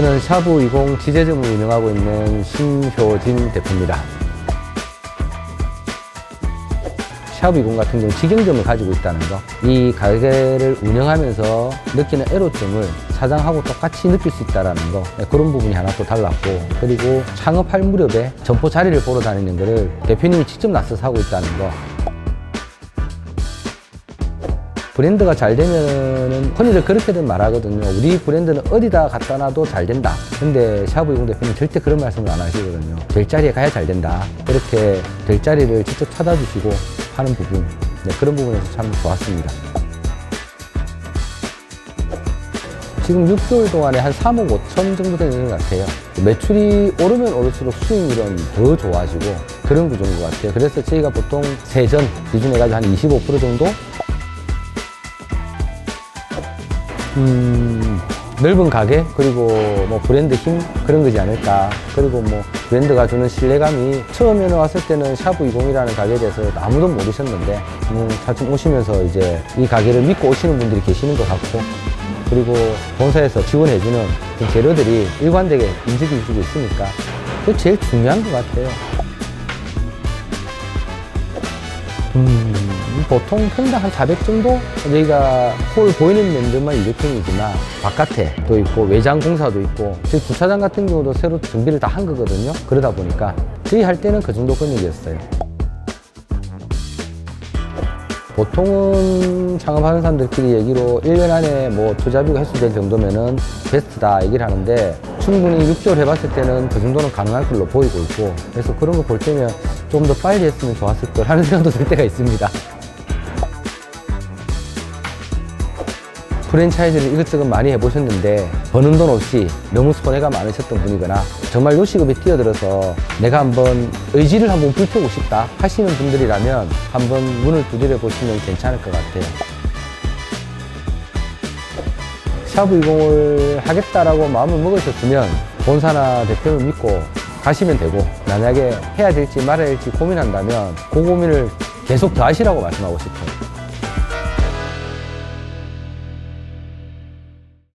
저는 샤브 20 지제점을 운영하고 있는 신효진 대표입니다. 샤브 20 같은 경우 직영점을 가지고 있다는 거. 이 가게를 운영하면서 느끼는 애로점을 사장하고 똑같이 느낄 수 있다는 거. 네, 그런 부분이 하나 또 달랐고. 그리고 창업할 무렵에 점포 자리를 보러 다니는 거를 대표님이 직접 나서서 하고 있다는 거. 브랜드가 잘 되면은 흔히들 그렇게들 말하거든요. 우리 브랜드는 어디다 갖다 놔도 잘 된다. 근데 샤브 이공 대표는 절대 그런 말씀을 안 하시거든요. 될 자리에 가야 잘 된다. 이렇게 될 자리를 직접 찾아주시고 하는 부분. 네, 그런 부분에서 참 좋았습니다. 지금 6개월 동안에 한 3억 5천 정도 되는 것 같아요. 매출이 오르면 오를수록 수익률은 더 좋아지고 그런 구조인 것 같아요. 그래서 저희가 보통 세전 기준해가지고 한 25% 정도 음, 넓은 가게 그리고 뭐 브랜드 힘 그런 거지 않을까 그리고 뭐 브랜드가 주는 신뢰감이 처음에는 왔을 때는 샤브 20이라는 가게에 대해서 아무도 모르셨는데 음, 차츰 오시면서 이제 이 가게를 믿고 오시는 분들이 계시는 것 같고 그리고 본사에서 지원해주는 그 재료들이 일관되게 움직여주고 있으니까 그게 제일 중요한 것 같아요. 음, 보통 평당 한 400 정도? 저희가 홀 보이는 면들만 200평이지만 바깥에 또 있고 외장 공사도 있고 저희 주차장 같은 경우도 새로 준비를 다 한 거거든요. 그러다 보니까 저희 할 때는 그 정도 금액이었어요. 보통은 창업하는 사람들끼리 얘기로 1년 안에 뭐 투자비가 회수될 정도면은 베스트다 얘기를 하는데 충분히 6개월 해봤을 때는 그 정도는 가능할 걸로 보이고 있고 그래서 그런 거 볼 때면 좀 더 빨리 했으면 좋았을 걸 하는 생각도 들 때가 있습니다. 프랜차이즈를 이것저것 많이 해보셨는데 버는 돈 없이 너무 손해가 많으셨던 분이거나 정말 요식업에 뛰어들어서 내가 한번 의지를 한번 불태우고 싶다 하시는 분들이라면 한번 문을 두드려 보시면 괜찮을 것 같아요. 샤브 20을 하겠다라고 마음을 먹으셨으면 본사나 대표를 믿고 가시면 되고 만약에 해야 될지 말아야 될지 고민한다면 그 고민을 계속 더 하시라고 말씀하고 싶어요.